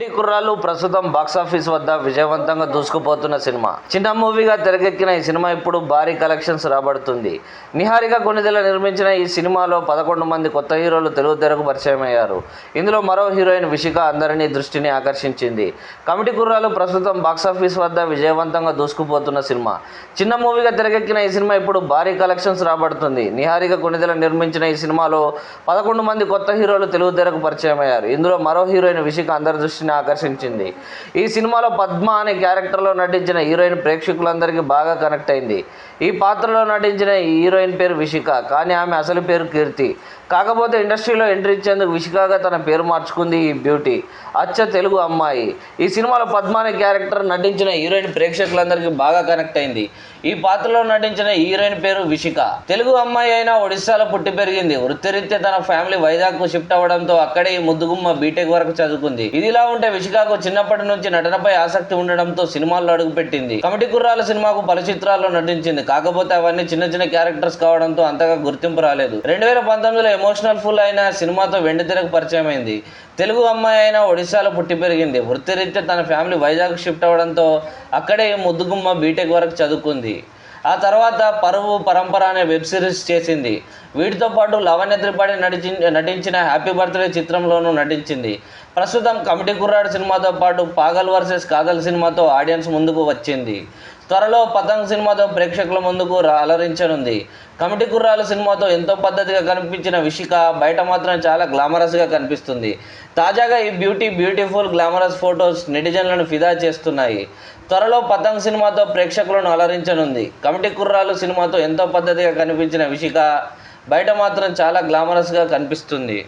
ఇంటి కుర్రాలు ప్రస్తుతం బాక్సాఫీస్ వద్ద విజయవంతంగా దూసుకుపోతున్న సినిమా. చిన్న మూవీగా తెరకెక్కిన ఈ సినిమా ఇప్పుడు భారీ కలెక్షన్స్ రాబడుతుంది. నిహారిక కొన్నిదెల నిర్మించిన ఈ సినిమాలో పదకొండు మంది కొత్త హీరోలు తెలుగు తెరకు పరిచయం అయ్యారు ఇందులో మరో హీరోయిన్ విషిక అందరినీ దృష్టిని ఆకర్షించింది. కమిటీ కుర్రాలు ప్రస్తుతం బాక్సాఫీస్ వద్ద విజయవంతంగా దూసుకుపోతున్న సినిమా. చిన్న మూవీగా తెరకెక్కిన ఈ సినిమా ఇప్పుడు భారీ కలెక్షన్స్ రాబడుతుంది. నిహారిక కొన్నిదెల నిర్మించిన ఈ సినిమాలో పదకొండు మంది కొత్త హీరోలు తెలుగు తెరకు పరిచయం అయ్యారు ఇందులో మరో హీరోయిన్ విషిక అందరి దృష్టిని ఆకర్షించింది. ఈ సినిమాలో పద్మ అనే క్యారెక్టర్లో నటించిన హీరోయిన్ ప్రేక్షకులందరికీ బాగా కనెక్ట్ అయింది. ఈ పాత్రలో నటించిన హీరోయిన్ పేరు విషిక కానీ ఆమె అసలు పేరు కీర్తి. కాకపోతే ఇండస్ట్రీలో ఎంట్రీ ఇచ్చేందుకు విషికగా తన పేరు మార్చుకుంది ఈ బ్యూటీ. అచ్చ తెలుగు అమ్మాయి. ఈ సినిమాలో పద్మ అనే క్యారెక్టర్ నటించిన హీరోయిన్ ప్రేక్షకులందరికీ బాగా కనెక్ట్ అయింది. ఈ పాత్రలో నటించిన హీరోయిన్ పేరు విషిక తెలుగు అమ్మాయి అయినా ఒడిశాలో పుట్టి పెరిగింది. వృత్తిరీత్యా తన ఫ్యామిలీ వైజాగ్కు షిఫ్ట్ అవ్వడంతో అక్కడే ఈ ముద్దుగుమ్మ బీటెక్ వరకు చదువుకుంది. ఇదిలా ఉంటే విషికకు చిన్నప్పటి నుంచి నటనపై ఆసక్తి ఉండడంతో సినిమాల్లో అడుగుపెట్టింది. కమిటీ కుర్రాల సినిమాకు పలు చిత్రాల్లో నటించింది. కాకపోతే అవన్నీ చిన్న చిన్న క్యారెక్టర్స్ కావడంతో అంతగా గుర్తింపు రాలేదు. రెండు వేల పంతొమ్మిదిలో ఎమోషనల్ ఫుల్ అయిన సినిమాతో వెండితెరకు పరిచయం అయింది తెలుగు అమ్మాయి అయినా ఒడిశాలో పుట్టి పెరిగింది. వృత్తిరీత్యా తన ఫ్యామిలీ వైజాగ్ షిఫ్ట్ అవ్వడంతో అక్కడే ముద్దుగుమ్మ బీటెక్ వరకు చదువుకుంది. ఆ తర్వాత పరువు పరంపర అనే వెబ్ సిరీస్ చేసింది. వీటితో పాటు లవణ్య త్రిపాఠి నటించి నటించిన హ్యాపీ బర్త్డే చిత్రంలోనూ నటించింది. ప్రస్తుతం కమిటీ కుర్రాడు సినిమాతో పాటు పాగల్ వర్సెస్ కాదల్ సినిమాతో ఆడియన్స్ ముందుకు వచ్చింది. త్వరలో పతంగ్ సినిమాతో ప్రేక్షకుల ముందుకు అలరించనుంది. కమిటీ కుర్రాలు సినిమాతో ఎంతో పద్ధతిగా కనిపించిన విషిక బయట మాత్రం చాలా గ్లామరస్గా కనిపిస్తుంది. తాజాగా ఈ బ్యూటీ బ్యూటిఫుల్ గ్లామరస్ ఫొటోస్ నెటిజన్లను ఫిదా చేస్తున్నాయి. త్వరలో పతంగ్ సినిమాతో ప్రేక్షకులను అలరించనుంది. కమిటీ కుర్రాలు సినిమాతో ఎంతో పద్ధతిగా కనిపించిన విషిక బయట మాత్రం చాలా గ్లామరస్గా కనిపిస్తుంది.